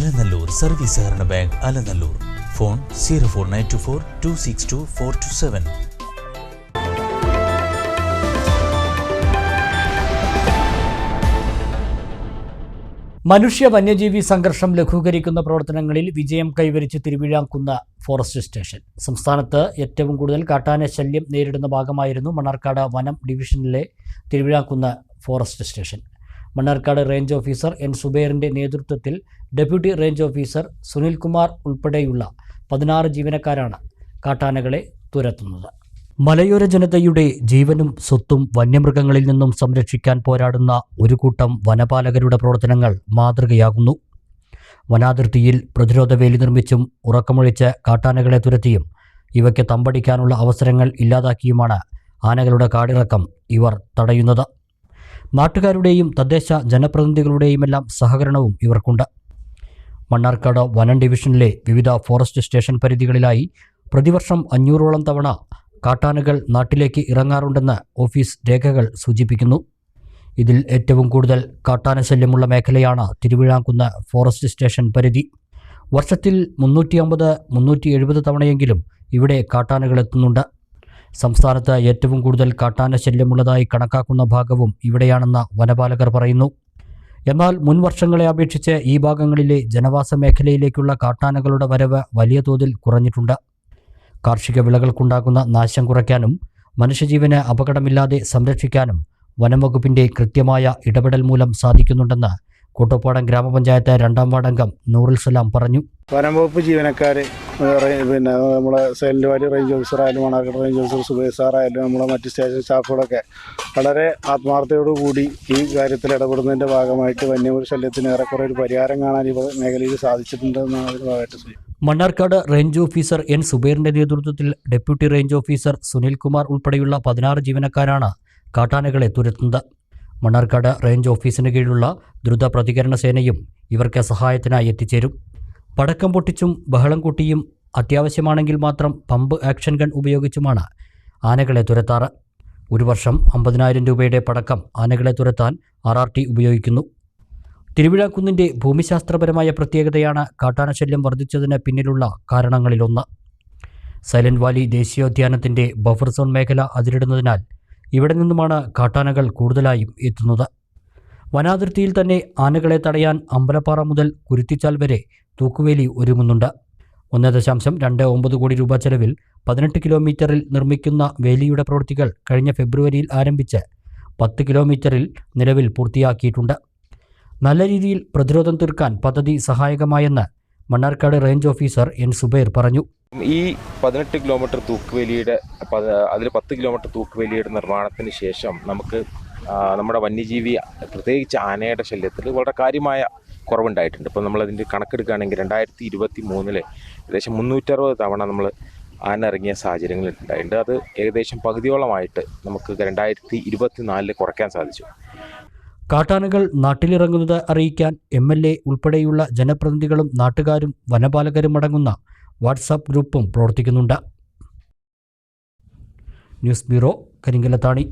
Alanallur service സഹകരണ bank Alanallur. Phone zero four nine two four two six two four two seven. മനുഷ്യ വന്യജീവി സംഘർഷം ലഘൂകരിക്കുന്ന പ്രവർത്തനങ്ങളിൽ വിജയം കൈവരിച്ച് തിരുവിഴാംകുന്ന ഫോറസ്റ്റ് സ്റ്റേഷൻ. സംസ്ഥാനത്ത് ഏറ്റവും കൂടുതൽ കാട്ടാന ശല്യം നേരിടുന്ന ഭാഗമായിരുന്നു മണ്ണാർക്കാട് വനം ഡിവിഷനിലെ Thiruvizhamkunnu forest station. Mannarkkad range officer N സുബൈറിന്റെ നേതൃത്വത്തിൽ ഡെപ്യൂട്ടി റേഞ്ച് ഓഫീസർ സുനിൽകുമാർ ഉൾപ്പെടെയുള്ള പതിനാറ് ജീവനക്കാരാണ് കാട്ടാനകളെ തുരത്തുന്നത്. മലയോര ജനതയുടെ ജീവനും സ്വത്തും വന്യമൃഗങ്ങളിൽ നിന്നും സംരക്ഷിക്കാൻ പോരാടുന്ന ഒരു കൂട്ടം വനപാലകരുടെ പ്രവർത്തനങ്ങൾ മാതൃകയാകുന്നു. വനാതിർത്തിയിൽ പ്രതിരോധ വേലി നിർമ്മിച്ചും ഉറക്കമൊഴിച്ച് കാട്ടാനകളെ തുരത്തിയും ഇവയ്ക്ക് തമ്പടിക്കാനുള്ള അവസരങ്ങൾ ഇല്ലാതാക്കിയുമാണ് ആനകളുടെ കാടിറക്കം ഇവർ തടയുന്നത്. നാട്ടുകാരുടെയും തദ്ദേശ ജനപ്രതിനിധികളുടെയുമെല്ലാം സഹകരണവും ഇവർക്കുണ്ട്. മണ്ണാർക്കാട് വനം ഡിവിഷനിലെ വിവിധ ഫോറസ്റ്റ് സ്റ്റേഷൻ പരിധികളിലായി പ്രതിവർഷം അഞ്ഞൂറോളം തവണ കാട്ടാനകൾ നാട്ടിലേക്ക് ഇറങ്ങാറുണ്ടെന്ന് ഓഫീസ് രേഖകൾ സൂചിപ്പിക്കുന്നു. ഇതിൽ ഏറ്റവും കൂടുതൽ കാട്ടാന ശല്യമുള്ള മേഖലയാണ് തിരുവിഴാംകുന്ന് ഫോറസ്റ്റ് സ്റ്റേഷൻ പരിധി. വർഷത്തിൽ മുന്നൂറ്റി അമ്പത് മുന്നൂറ്റി എഴുപത് തവണയെങ്കിലും ഇവിടെ കാട്ടാനകൾ എത്തുന്നുണ്ട്. സംസ്ഥാനത്ത് ഏറ്റവും കൂടുതൽ കാട്ടാന ശല്യമുള്ളതായി കണക്കാക്കുന്ന ഭാഗവും ഇവിടെയാണെന്ന് വനപാലകർ പറയുന്നു. എന്നാൽ മുൻ വർഷങ്ങളെ അപേക്ഷിച്ച് ഈ ഭാഗങ്ങളിലെ ജനവാസ മേഖലയിലേക്കുള്ള കാട്ടാനകളുടെ വരവ് വലിയ തോതിൽ കുറഞ്ഞിട്ടുണ്ട്. കാർഷിക വിളകൾക്കുണ്ടാകുന്ന നാശം കുറയ്ക്കാനും മനുഷ്യജീവന് അപകടമില്ലാതെ സംരക്ഷിക്കാനും വനംവകുപ്പിന്റെ കൃത്യമായ ഇടപെടൽ മൂലം സാധിക്കുന്നുണ്ടെന്ന് കോട്ടപ്പാടം ഗ്രാമപഞ്ചായത്ത് രണ്ടാം വാർഡംഗം നൂറുൽ സലാം പറഞ്ഞു. വനംവകുപ്പ് ജീവനക്കാരെ പിന്നെ നമ്മുടെ സെല്ലുവാരി വാലി റേഞ്ച് ഓഫീസറായാലും മണാക്കട റേഞ്ച് ഓഫീസർ സുബൈർ സാറായാലും നമ്മുടെ മറ്റ് സ്റ്റേഷൻ സ്റ്റാഫുകളൊക്കെ വളരെ ആത്മാർത്ഥയോടുകൂടി ഈ കാര്യത്തിൽ ഇടപെടുന്നതിന്റെ ഭാഗമായിട്ട് വന്യമൃഗ ശല്യത്തിന് ഏറെക്കുറെ ഒരു പരിഹാരം കാണാൻ ഈ മേഖലയിൽ സാധിച്ചിട്ടുണ്ടെന്നാണ് അതിന്റെ ഭാഗമായിട്ട് സൂചിപ്പിക്കുന്നത്. മണ്ണാർക്കാട് റേഞ്ച് ഓഫീസർ എൻ സുബൈറിന്റെ നേതൃത്വത്തിൽ ഡെപ്യൂട്ടി റേഞ്ച് ഓഫീസർ സുനിൽകുമാർ ഉൾപ്പെടെയുള്ള പതിനാറ് ജീവനക്കാരാണ് കാട്ടാനകളെ തുരത്തുന്നത്. മണ്ണാർക്കാട് റേഞ്ച് ഓഫീസിന് കീഴിലുള്ള ദ്രുത പ്രതികരണ സേനയും ഇവർക്ക് സഹായത്തിനായി എത്തിച്ചേരും. പടക്കം പൊട്ടിച്ചും ബഹളം കൂട്ടിയും അത്യാവശ്യമാണെങ്കിൽ മാത്രം പമ്പ് ആക്ഷൻ ഗൺ ഉപയോഗിച്ചുമാണ് ആനകളെ തുരത്താറ്. ഒരു വർഷം അമ്പതിനായിരം രൂപയുടെ പടക്കം ആനകളെ തുരത്താൻ ആർ ആർ ടി ഉപയോഗിക്കുന്നു. തിരുവിഴാക്കുന്നിന്റെ ഭൂമിശാസ്ത്രപരമായ പ്രത്യേകതയാണ് കാട്ടാനശല്യം വർദ്ധിച്ചതിന് പിന്നിലുള്ള കാരണങ്ങളിലൊന്ന്. സൈലന്റ് വാലി ദേശീയോദ്യാനത്തിന്റെ ബഫർ സോൺ മേഖല അതിരിടുന്നതിനാൽ ഇവിടെ നിന്നുമാണ് കാട്ടാനകൾ കൂടുതലായും എത്തുന്നത്. വനാതിർത്തിയിൽ തന്നെ ആനകളെ തടയാൻ അമ്പലപ്പാറ മുതൽ കുരുത്തിച്ചാൽ വരെ തൂക്കുവേലി ഒരുങ്ങുന്നുണ്ട്. ഒന്ന് ദശാംശം രണ്ട് ഒമ്പത് കോടി രൂപ ചെലവിൽ പതിനെട്ട് കിലോമീറ്ററിൽ നിർമ്മിക്കുന്ന വേലിയുടെ പ്രവൃത്തികൾ കഴിഞ്ഞ ഫെബ്രുവരിയിൽ ആരംഭിച്ച് പത്ത് കിലോമീറ്ററിൽ നിലവിൽ പൂർത്തിയാക്കിയിട്ടുണ്ട്. നല്ല രീതിയിൽ പ്രതിരോധം തീർക്കാൻ പദ്ധതി സഹായകമായെന്ന് Mannarkkad range officer N Subair പറഞ്ഞു. ഈ പതിനെട്ട് കിലോമീറ്റർ തൂക്കുവേലിയുടെ അതിൽ പത്ത് കിലോമീറ്റർ തൂക്കുവേലിയുടെ നിർമ്മാണത്തിന് ശേഷം നമുക്ക് നമ്മുടെ വന്യജീവി പ്രത്യേകിച്ച് ആനയുടെ ശല്യത്തിൽ വളരെ കാര്യമായ കുറവുണ്ടായിട്ടുണ്ട്. ഇപ്പോൾ നമ്മളതിന്റെ കണക്കെടുക്കുകയാണെങ്കിൽ രണ്ടായിരത്തി ഇരുപത്തി മൂന്നിൽ ഏകദേശം മുന്നൂറ്ററുപത് തവണ നമ്മൾ ആന ഇറങ്ങിയ സാഹചര്യങ്ങൾ ഉണ്ടായിട്ടുണ്ട്. അത് ഏകദേശം പകുതിയോളമായിട്ട് നമുക്ക് രണ്ടായിരത്തി ഇരുപത്തി നാലിൽ കുറയ്ക്കാൻ സാധിച്ചു. കാട്ടാനകൾ നാട്ടിലിറങ്ങുന്നത് അറിയിക്കാൻ എം എൽ എ ഉൾപ്പെടെയുള്ള ജനപ്രതിനിധികളും നാട്ടുകാരും വനപാലകരും അടങ്ങുന്ന വാട്സാപ്പ് ഗ്രൂപ്പും പ്രവർത്തിക്കുന്നുണ്ട്. News bureau Karinkallathani.